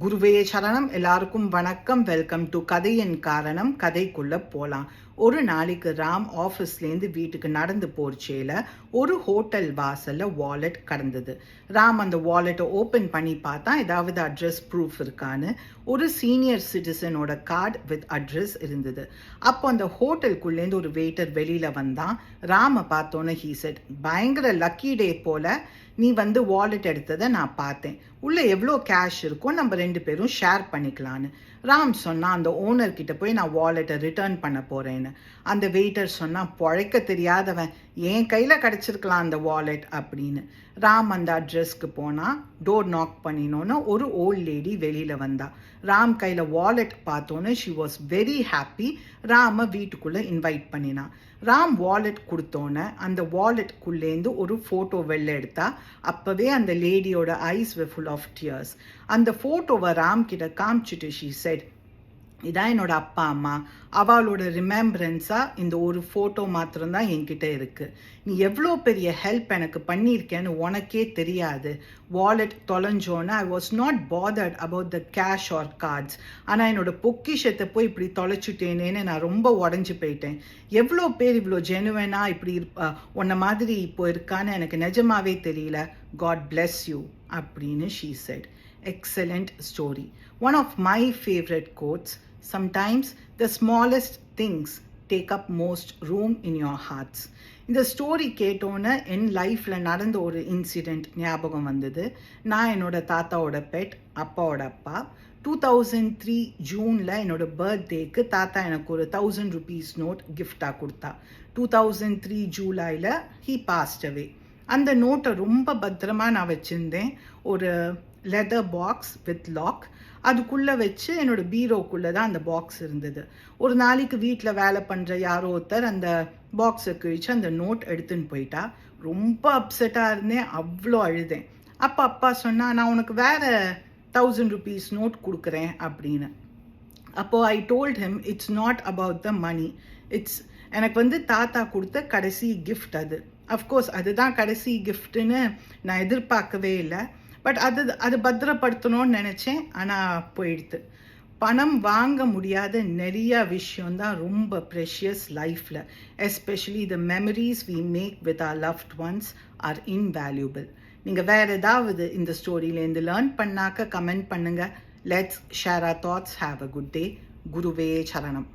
குருவே சரணம். எல்லாருக்கும் வணக்கம். வெல்கம் டு கதையின் காரணம். கதைக்குள்ளே போகலாம் ஒரு நாளைக்கு ராம் ஆஃபீஸ்லேருந்து வீட்டுக்கு நடந்து போர்ச்சேல ஒரு ஹோட்டல் வாசலில் வாலெட் கடந்தது. ராம் அந்த வாலெட்டை ஓப்பன் பண்ணி பார்த்தா ஏதாவது அட்ரஸ் ப்ரூஃப் இருக்கான்னு. ஒரு சீனியர் சிட்டிசனோட கார்டு வித் அட்ரஸ் இருந்தது. அப்போ அந்த ஹோட்டலுக்குள்ளேருந்து ஒரு வெயிட்டர் வெளியில் வந்தான். ராம பார்த்தோன்னே ஹீ செட் பயங்கர லக்கி டே போல். நீ வந்து வாலெட் எடுத்ததை நான் பார்த்தேன். உள்ள எவ்வளோ கேஷ் இருக்கோ நம்ம ரெண்டு பேரும் ஷேர் பண்ணிக்கலான்னு. ராம் சொன்னால் அந்த ஓனர்கிட்ட போய் நான் வாலெட்டை ரிட்டர்ன் பண்ண போகிறேன்னு அந்த வெயிட்டர் சொன்னால் பொழைக்க தெரியாதவன். என் கையில் கிடச்சிருக்கலாம் அந்த வாலெட் அப்படின்னு. ராம் அந்த அட்ரஸ்க்கு போனால் டோர் நாக் பண்ணினோன்னு ஒரு ஓல்ட் லேடி வெளியில் வந்தா. ராம் கையில் வாலெட் பார்த்தோன்னு ஷி வாஸ் வெரி ஹாப்பி ராமை வீட்டுக்குள்ளே இன்வைட் பண்ணினான் ராம் வாலெட் கொடுத்தோன்னே அந்த வாலெட்குள்ளேருந்து ஒரு ஃபோட்டோ வெளில எடுத்தா. அப்போவே அந்த லேடியோட ஐஸ் வெ ஃபுல் ஆஃப் டியர்ஸ் அந்த ஃபோட்டோவை ராம் கிட்ட காமிச்சிட்டு ஷீ செட் இதான் என்னோட அப்பா அம்மா. அவளோட ரிமெம்பரன்ஸாக இந்த ஒரு ஃபோட்டோ மாத்திரம்தான் என்கிட்ட இருக்குது நீ எவ்வளோ பெரிய ஹெல்ப் எனக்கு பண்ணியிருக்கேன்னு உனக்கே தெரியாது. Wallet தொலைஞ்சோன்னு I was not bothered about the cash or cards ஆனால் என்னோட பொக்கிஷத்தை போய் இப்படி தொலைச்சிட்டேனேன்னு நான் ரொம்ப உடஞ்சி போயிட்டேன். எவ்வளோ பேர் இவ்வளோ ஜெனுவனாக இப்படி இருப்ப- உன்னை மாதிரி இப்போ இருக்கான்னு எனக்கு நிஜமாவே தெரியல. காட் பிளெஸ் யூ அப்படின்னு she said excellent story one of my favourite quotes sometimes the smallest things take up most room in your hearts. இந்த ஸ்டோரி கேட்டோன்னே என் லைஃப்பில் நடந்த ஒரு இன்சிடெண்ட் ஞாபகம் வந்தது. நான் என்னோட தாத்தாவோட பெட் அப்பாவோட அப்பா. டூ தௌசண்ட் த்ரீ ஜூனில் என்னோட பர்த்டேக்கு தாத்தா எனக்கு ஒரு தௌசண்ட் ருபீஸ் நோட் கிஃப்டாக கொடுத்தா. டூ தௌசண்ட் த்ரீ ஜூலையில் ஹீ பாஸ்ட் அவே அந்த நோட்டை ரொம்ப பத்திரமா நான் வச்சுருந்தேன். ஒரு லெதர் பாக்ஸ் வித் லாக் அதுக்குள்ளே வச்சு என்னோட பீரோக்குள்ளே தான் அந்த பாக்ஸ் இருந்தது. ஒரு நாளைக்கு வீட்டில் வேலை பண்ணுற யாரோ ஒருத்தர் அந்த பாக்ஸை கிழிச்சு அந்த நோட் எடுத்துன்னு போயிட்டா. ரொம்ப அப்செட்டாக இருந்தேன். அவ்வளோ அழுதேன். அப்போ அப்பா சொன்னால் நான் உனக்கு வேறு தௌசண்ட் ருபீஸ் நோட் கொடுக்குறேன் அப்படின்னு. அப்போது I told him it's not about the money it's எனக்கு வந்து தாத்தா கொடுத்த கடைசி கிஃப்ட் அது. அஃப்கோர்ஸ் அதுதான் கடைசி கிஃப்ட்டுன்னு நான் எதிர்பார்க்கவே இல்லை. பட் அது அது பத்திரப்படுத்தணும்னு நினச்சேன். ஆனால் போயிடுது பணம் வாங்க முடியாத நிறைய விஷயம்தான் ரொம்ப ப்ரெஷியஸ் லைஃப்பில் especially the memories we make with our loved ones are invaluable நீங்கள் வேறு ஏதாவது இந்த ஸ்டோரியிலேருந்து லேர்ன் பண்ணாக்க கமெண்ட் பண்ணுங்கள் let's share our thoughts have a good day குருவே சரணம்.